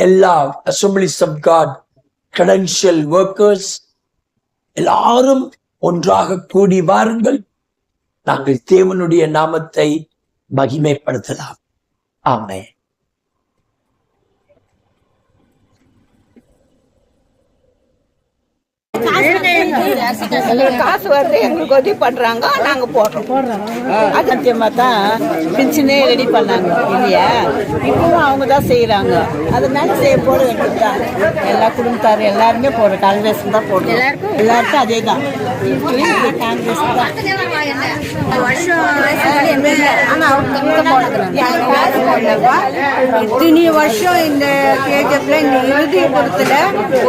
எல்லா assemblies of God credential workers எல்லாரும் ஒன்றாக கூடி வாருங்கள். நாங்கள் தேவனுடைய நாமத்தை மகிமைப்படுத்தலாம். ஆமே எங்களுக்கு காசு வருது எங்களுக்கு உதவி பண்றாங்க நாங்க போடுறோம். அது சத்தியமா தான் பின்ஷனே ரெடி பண்ணாங்க இல்லையா? இப்பவும் அவங்க தான் செய்யறாங்க அதனால செய்ய போட வேண்டியதுதான் எல்லா குடும்பத்தார் எல்லாருமே போடுறோம் காங்கிரஸ் தான் போடுறோம். எல்லாருக்கும்? அதே தான். காங்கிரஸ் தான். இத்தனை வருஷம் இந்த கேஜப்ல இந்த இறுதி பொறுத்துல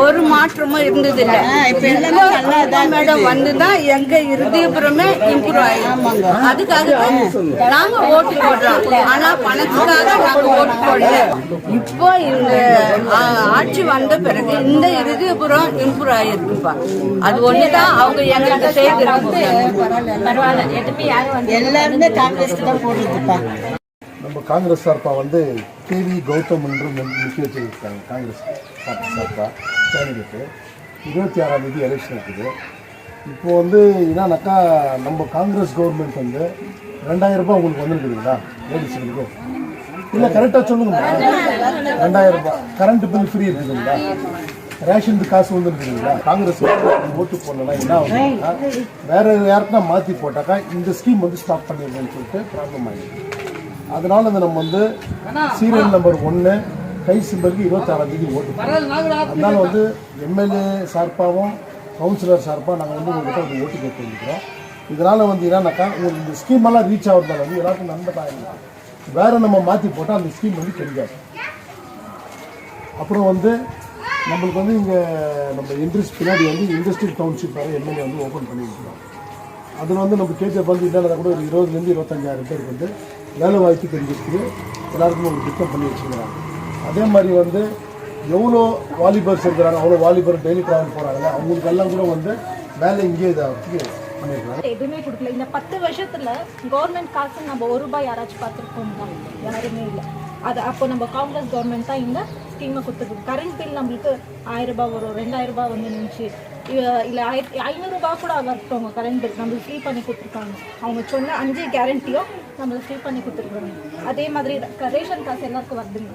ஒரு மாற்றமும் இருந்தது இல்ல இப்ப எல்லாமே நல்லா தான் மேடம் வந்துதான் எங்க இருதயபுரமே இம்ப்ரூவ் ஆயிடும் அதுக்காக நாங்க ஓட்டு போடுறோம். ஆனா பணத்துக்காக நாங்க ஓட்டு போடல. இப்போ இந்த ஆட்சி வந்த பிறகு இந்த இருதயபுரம் இம்ப்ரூவ் ஆயிருக்குப்பா. அது ஒண்ணுதான் அவங்க எங்களுக்கு செய்கிறாங்க எல்லாருமே காங்கிரஸ்க்கு தான் போடுறதுப்பா நம்ம காங்கிரஸ் சார்பா வந்து கேவி கௌதம் என்று நின்- நிற்க வச்சிருக்காங்க. காங்கிரஸ் பார்ட்டி சார்பா கேண்டிடேட்டு. இருபத்தி ஆறாம் தேதி எலெக்ஷன் இருக்குது. இப்போ வந்து என்னன்னாக்கா நம்ம காங்கிரஸ் கவர்மெண்ட் வந்து ரெண்டாயிரரூபா உங்களுக்கு வந்துருக்குதுங்களா லேடிஸுங்களுக்கு இல்லை கரெக்டாக சொல்லுங்கம்மா ரெண்டாயிரம் கரண்ட் பில் ஃப்ரீ இருக்குதுங்களா ரேஷன் காசு வந்துருக்குதுங்களா காங்கிரஸ் ஓட்டு போடலன்னா என்ன ஆகுதுன்னா வேறு யாருக்குன்னா மாற்றி போட்டாக்கா இந்த ஸ்கீம் வந்து ஸ்டாப் பண்ணிடுங்கன்னு சொல்லிட்டு ப்ராப்ளம் ஆகிடுது அதனால இந்த நம்ம வந்து சீரியல் நம்பர் ஒன்று கை சிம்பலுக்கு இருபத்தாறாம் தேதி ஓட்டு. அதனால வந்து எம்எல்ஏ சார்பாகவும் கவுன்சிலர் சார்பாக நாங்கள் வந்து உங்கள்கிட்ட வந்து ஓட்டு கேட்டு இருக்கிறோம் இதனால் வந்து என்னன்னாக்கா உங்களுக்கு இந்த ஸ்கீம் எல்லாம் ரீச் ஆகிறதால வந்து எல்லாருக்கும் நன்மை ஆகிடும் வேற நம்ம மாற்றி போட்டால் அந்த ஸ்கீம் வந்து கிடைக்காது. அப்புறம் வந்து நம்மளுக்கு வந்து இங்கே நம்ம இண்டஸ்ட் பின்னாடி வந்து இண்டஸ்ட்ரியல் டவுன்ஷிப் வேறு எம்எல்ஏ வந்து ஓப்பன் பண்ணியிருக்கிறோம். அதில் வந்து நம்ம கேட்க வந்து இல்லைன்னா கூட ஒரு இருபதுலேருந்து இருபத்தஞ்சாயிரம் பேருக்கு வந்து வேலை வாய்ப்பு கிடைக்கிறதுக்கு எல்லாருக்கும் ஒரு திட்டம் பண்ணி வச்சுக்கிறாங்க அதே மாதிரி வந்து எவ்வளோ வாலிபர்ஸ் இருக்கிறாங்க அவ்வளோ வாலிபர் டெய்லி ட்ராவல் போகிறாங்க அவங்களுக்கெல்லாம் கூட வந்து வேலை இங்கேயே இதை பண்ணியிருக்காங்க. எதுவுமே கொடுக்கல. இந்த பத்து வருஷத்துல கவர்மெண்ட் காசு நம்ம ஒரு ரூபாய் யாராச்சும் பார்த்துருக்கோம் யாருமே இல்லை. அது அப்போ நம்ம காங்கிரஸ் கவர்மெண்ட் தான் இந்த ஸ்கீமை கொடுத்துருக்கு. கரண்ட் பில் நம்மளுக்கு ஆயிரம் ரூபாய் வரும் ரெண்டாயிரம் ரூபாய் வந்து நின்றுச்சு இல்லை ஆயிரத்தி ஐநூறுரூபா கூட வரட்டும் கரண்ட் பில் நம்மளுக்கு ஃப்ரீ பண்ணி கொடுத்துருக்காங்க. அவங்க சொன்ன அஞ்சு கேரண்டியும் நம்மளுக்கு ஃப்ரீ பண்ணி கொடுத்துருக்காங்க. அதே மாதிரி ரேஷன் காசு எல்லாருக்கும் வருதுங்க.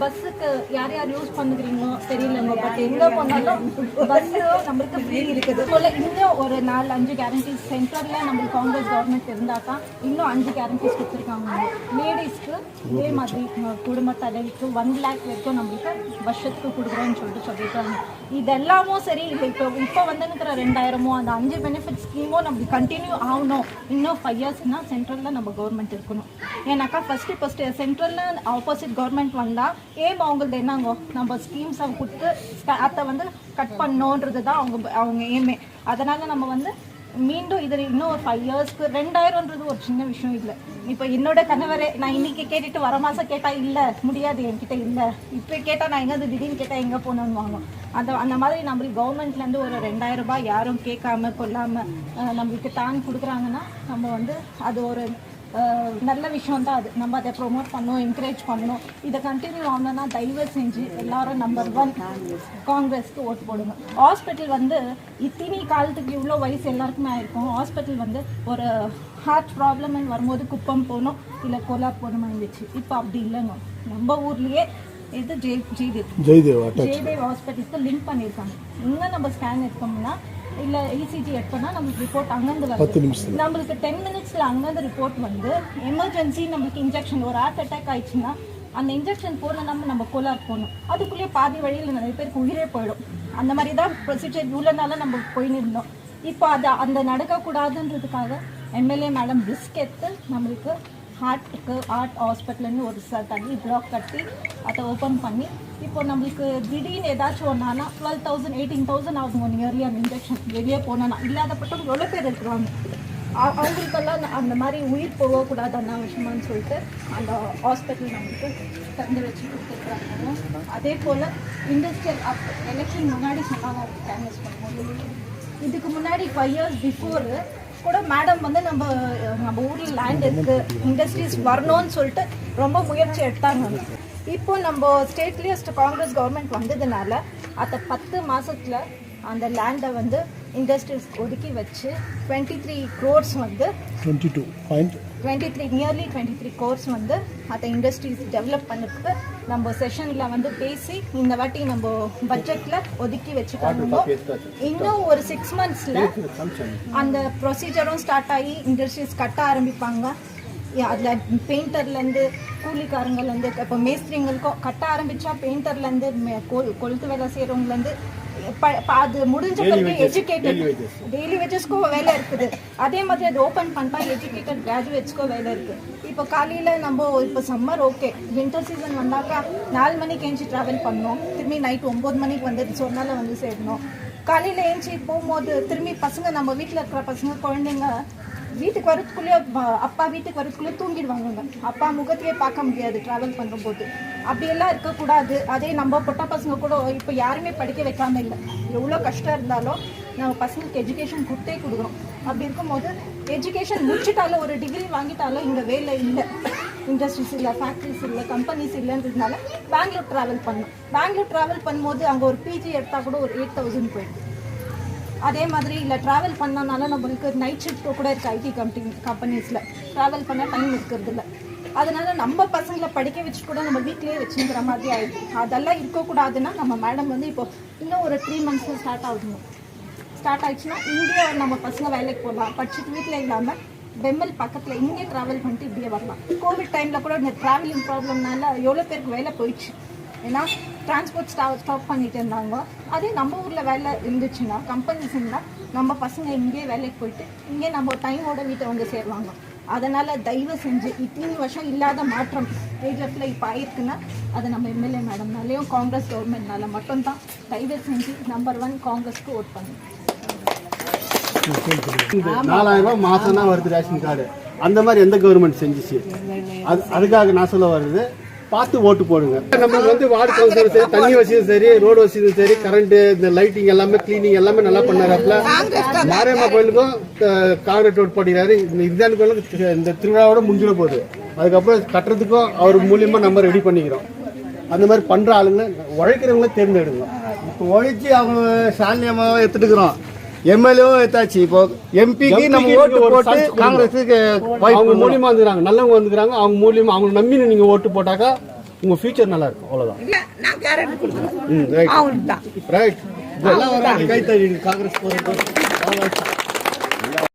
பஸ்ஸுக்கு யார் யார் யூஸ் பண்ணுகிறீங்களோ தெரியலங்க பட் எங்கே போனாலும் பஸ்ஸு நம்மளுக்கு ஃப்ரீ இருக்குது. போல் இன்னும் ஒரு நாலு அஞ்சு கேரண்டிஸ் சென்ட்ரலில் நம்மளுக்கு காங்கிரஸ் கவர்மெண்ட் இருந்தால் தான் இன்னும் அஞ்சு கேரண்டிஸ் கொடுத்துருக்காங்க. லேடிஸ்க்கு இதே மாதிரி உங்க குடும்ப தலைவிக்கு ஒன் லேக் வரைக்கும் நம்மளுக்கு வருஷத்துக்கு கொடுக்குறோன்னு சொல்லிட்டு சொல்லியிருக்காங்க. இதெல்லாமும் சரி இல்லை இப்போ இப்போ வந்துருக்கிற ரெண்டாயிரமோ அந்த அஞ்சு பெனிஃபிட் ஸ்கீமோ நம்மளுக்கு கண்டினியூ ஆகணும். இன்னும் ஃபைவ் இயர்ஸ்னால் சென்ட்ரலில் நம்ம கவர்மெண்ட் இருக்கணும். ஏன்னாக்கா ஃபஸ்ட்டு ஃபஸ்ட்டு சென்ட்ரலில் ஆப்போசிட் கவர்மெண்ட் வந்தால் ஏம் அவங்களது என்னங்கோ? நம்ம ஸ்கீம்ஸை கொடுத்து அதை வந்து கட் பண்ணோன்றது தான் அவங்க அவங்க ஏமே அதனால் நம்ம வந்து மீண்டும் இதில் இன்னும் ஒரு ஃபைவ் இயர்ஸ்க்கு ரெண்டாயிரம்ன்றது ஒரு சின்ன விஷயம் இல்லை. இப்போ என்னோட கணவரே நான் இன்னைக்கு கேட்டுட்டு வர மாதம் கேட்டால் இல்லை முடியாது என்கிட்ட இல்லை. இப்போ கேட்டால் நான் எங்கே திடீர்னு கேட்டால் எங்கே போகணுன்னு வாங்கும் அந்த அந்த மாதிரி நம்மளுக்கு கவர்மெண்ட்லேருந்து ஒரு ரெண்டாயிரம் ரூபாய் யாரும் கேட்காம கொள்ளாமல் நம்மளுக்கு தான் கொடுக்குறாங்கன்னா நம்ம வந்து அது ஒரு நல்ல விஷயம் தான் அது. நம்ம அதை ப்ரொமோட் பண்ணணும் என்கரேஜ் பண்ணணும். இதை கண்டினியூ ஆகணும்னா தயவு செஞ்சு எல்லாரும் நம்பர் ஒன் காங்கிரஸ்க்கு ஓட்டு போடுங்க. ஹாஸ்பிட்டல் வந்து இத்தினி காலத்துக்கு இவ்வளோ வயசு எல்லாருக்குமே ஆயிருக்கும். ஹாஸ்பிட்டல் வந்து ஒரு ஹார்ட் ப்ராப்ளம்னு வரும்போது குப்பம் போகணும் இல்லை கோலார் போகணுமா இருந்துச்சு இப்போ அப்படி இல்லைங்க. நம்ம ஊர்லேயே இது ஜெய் ஜெய்தேவ். ஜெயதேவ் ஜெய்தேவ் லிங்க் பண்ணியிருக்காங்க. இங்கே நம்ம ஸ்கேன் எடுத்தோம்னா இல்லை இசிஜி எடுத்தோம்னா நம்மளுக்கு ரிப்போர்ட் அங்கேருந்து வருது. நம்மளுக்கு டென் மினிட்ஸில் அங்கேருந்து ரிப்போர்ட் வந்து எமர்ஜென்சி நம்மளுக்கு இன்ஜெக்ஷன் ஒரு ஹார்ட் அட்டாக் ஆயிடுச்சுன்னா அந்த இன்ஜெக்ஷன் போன நம்ம நம்ம கோலார் போகணும் அதுக்குள்ளேயே பாதி வழியில் நிறைய பேருக்கு உயிரே போயிடும். அந்த மாதிரி தான் ப்ரொசீஜர் இவ்வளோ நாளாக நம்ம போயின்னு இருந்தோம். இப்போ அது அந்த நடக்கக்கூடாதுன்றதுக்காக எம்எல்ஏ மேடம் ரிஸ்க் எடுத்து நம்மளுக்கு ஹார்ட்டுக்கு ஹார்ட் ஹாஸ்பிட்டல்னு ஒரு ச தண்ணி பிளாக் கட்டி அதை ஓப்பன் பண்ணி இப்போ நம்மளுக்கு திடீர்னு ஏதாச்சும் ஒன்றானா டுவெல் தௌசண்ட் எயிட்டீன் தௌசண்ட் ஆகும் ஒன் இயர்லி அந்த இன்ஜெக்ஷன் வெளியே போனோன்னா இல்லாதப்பட்டவங்க எவ்வளோ பேர் இருக்கிறாங்க? அவங்களுக்கெல்லாம் அந்த மாதிரி உயிர் போகக்கூடாது அனாவசியமான்னு சொல்லிட்டு அந்த ஹாஸ்பிட்டல் நம்மளுக்கு தந்து வச்சு கொடுத்துருக்குறாங்க அதே போல் இண்டஸ்ட்ரியல் அப் எலெக்ஷன் முன்னாடி சொன்னாங்க கேன்வஸ் பண்ணும்போது. இதுக்கு முன்னாடி ஃபைவ் இயர்ஸ் பிஃபோரு கூட மேடம் வந்து நம்ம நம்ம ஊரில் லேண்ட் இருக்கு இண்டஸ்ட்ரீஸ் வரணும்னு சொல்லிட்டு ரொம்ப முயற்சி எடுத்தாங்க. இப்போ நம்ம ஸ்டேட்லியஸ்ட் காங்கிரஸ் கவர்மெண்ட் வந்ததுனால அந்த பத்து மாசத்துல அந்த லேண்டை வந்து இண்டஸ்ட்ரீஸ் ஒதுக்கி வச்சு டுவெண்ட்டி த்ரீ க்ரோர்ஸ் வந்து twenty two point twenty three nearly twenty three crores வந்து அந்த இண்டஸ்ட்ரீஸ் டெவலப் பண்ணுறதுக்கு நம்ம செஷனில் வந்து பேசி இந்த வாட்டி நம்ம பட்ஜெட்டில் ஒதுக்கி வச்சுக்காங்க இன்னும் ஒரு சிக்ஸ் மந்த்ஸில் அந்த ப்ரொசீஜரும் ஸ்டார்ட் ஆகி இண்டஸ்ட்ரீஸ் கட்ட ஆரம்பிப்பாங்க. அதில் பெயிண்டர்லேருந்து கூலிக்காரங்கலேருந்து இப்போ மேஸ்திரிங்களுக்கும் கட்ட ஆரம்பித்தா பெயிண்டர்லேருந்து கொளுத்து வேலை செய்கிறவங்கலேருந்து அது முடிஞ்ச பிறகு எஜுகேட்டட் டெய்லி வேஜஸ்க்கும் வேலை இருக்குது. அதே மாதிரி அது ஓப்பன் பண்ணிட்டா எஜுகேட்டட் கிராஜுவேட்ஸ்க்கும் வேலை இருக்குது இப்போ காலையில் நம்ம இப்போ சம்மர் ஓகே வின்டர் சீசன் வந்தாக்கா நாலு மணிக்கு ஏஞ்சி ட்ராவல் பண்ணோம். திரும்பி நைட் ஒம்பது மணிக்கு வந்து சொன்னால வந்து சேரணும். காலையில் ஏஞ்சி போகும்போது திரும்பி பசங்க நம்ம வீட்டில் இருக்கிற பசங்க குழந்தைங்க வீட்டுக்கு வரதுக்குள்ளேயே அப்பா வீட்டுக்கு வரதுக்குள்ளே தூங்கிடுவாங்க அப்பா முகத்தையே பார்க்க முடியாது ட்ராவல் பண்ணும்போது. அப்படியெல்லாம் இருக்கக்கூடாது. அதே நம்ம பொட்ட பசங்க கூட இப்போ யாருமே படிக்க வைக்காம இல்லை. எவ்வளோ கஷ்டம் இருந்தாலும் நம்ம பசங்களுக்கு எஜுகேஷன் கொடுத்தே கொடுக்குறோம் அப்படி இருக்கும்போது எஜுகேஷன் முடிச்சிட்டாலும் ஒரு டிகிரி வாங்கிட்டாலும் இங்கே வேலை இல்லை. இண்டஸ்ட்ரீஸ் இல்லை ஃபேக்ட்ரிஸ் இல்லை கம்பெனிஸ் இல்லைன்றதுனால பெங்களூர் ட்ராவல் பண்ணோம் பெங்களூர் ட்ராவல் பண்ணும்போது அங்கே ஒரு பிஜி எடுத்தால் கூட ஒரு எயிட் தௌசண்ட் போயிடுது. அதே மாதிரி இல்லை ட்ராவல் பண்ணனால நம்மளுக்கு நைட் ஷிஃப்ட் கூட இருக்குது ஐடி கம்பெனி கம்பெனிஸில் ட்ராவல் பண்ண டைம் இருக்கிறது இல்லை. அதனால நம்ம பசங்களை படிக்க வச்சு கூட நம்ம வீட்டிலேயே வச்சுங்கிற மாதிரி ஆயிடுது. அதெல்லாம் இருக்கக்கூடாதுன்னா நம்ம மேடம் வந்து இப்போ இன்னும் ஒரு த்ரீ மந்த்ஸில் ஸ்டார்ட் ஆகணும். ஸ்டார்ட் ஆகிடுச்சுன்னா இங்கே நம்ம பசங்க வேலைக்கு போகலாம். படிச்சுட்டு வீட்டில் இல்லாமல் பெம்மல் பக்கத்தில் இங்கே ட்ராவல் பண்ணிட்டு இப்படியே வரலாம். கோவிட் டைமில் கூட இந்த ட்ராவலிங் ப்ராப்ளம்னால எவ்வளோ பேருக்கு வேலை போயிடுச்சு. ஏன்னா டிரான்ஸ்போர்ட் ஸ்டா ஸ்டாப் பண்ணிட்டு இருந்தாங்க அதே நம்ம ஊரில் வேலை இருந்துச்சுன்னா கம்பெனிஸ் இருந்தால் நம்ம பசங்க இங்கேயே வேலைக்கு போயிட்டு இங்கே நம்ம டைமோட வீட்டை வந்து சேருவாங்க. அதனால் தயவு செஞ்சு இத்தனை வருஷம் இல்லாத மாற்றம் கேஜிஎஃப்ல இப்போ ஆயிருக்குன்னா அது நம்ம எம்எல்ஏ மேடம்னாலேயும் காங்கிரஸ் கவர்மெண்ட்னால மட்டும்தான். தயவு செஞ்சு நம்பர் ஒன் காங்கிரஸ்க்கு ஓட் பண்ணுங்க. நாலாயிரம் ரூபாய் மாசம் தான் வருது ரேஷன் கார்டு. அந்த மாதிரி எந்த கவர்மெண்ட் செஞ்சுச்சு? அது அதுக்காக நான் சொல்ல வருது பார்த்து ஓட்டு போடுங்க. நம்மளுக்கு வந்து வார்டு கவுன்சிலர் சரி தண்ணி வசதியும் சரி ரோடு வசதியும் சரி கரண்ட் இந்த லைட்டிங் எல்லாமே கிளீனிங் எல்லாமே நல்லா பண்ணாருல மாரியம்மா கோயிலுக்கும் காங்கிரட் ரோட் போடுறாரு இந்த இந்தாண்டு கோயிலுக்கு இந்த திருவிழாவோட முடிஞ்சிட போகுது. அதுக்கப்புறம் கட்டுறதுக்கும் அவர் மூலியமா நம்ம ரெடி பண்ணிக்கிறோம். அந்த மாதிரி பண்ற ஆளுங்க உழைக்கிறவங்கள தேர்ந்தெடுங்க. இப்போ ஒழிச்சு அவங்க சாலியமாவை எடுத்துட்டுக்கிறோம். எம்எல்ஏவும் எடுத்தாச்சு. இப்போ எம்பிக்கு நம்ம ஓட்டு போட்டு. காங்கிரஸுக்கு அவங்க மூலியமா வந்துக்கிறாங்க நல்லவங்க வந்துக்கிறாங்க அவங்க மூலியமா அவங்க நம்பி நீங்க ஓட்டு போட்டாக்கா உங்க ஃபியூச்சர் நல்லா இருக்கும் ம் ரைட் காங்கிரஸ் போறது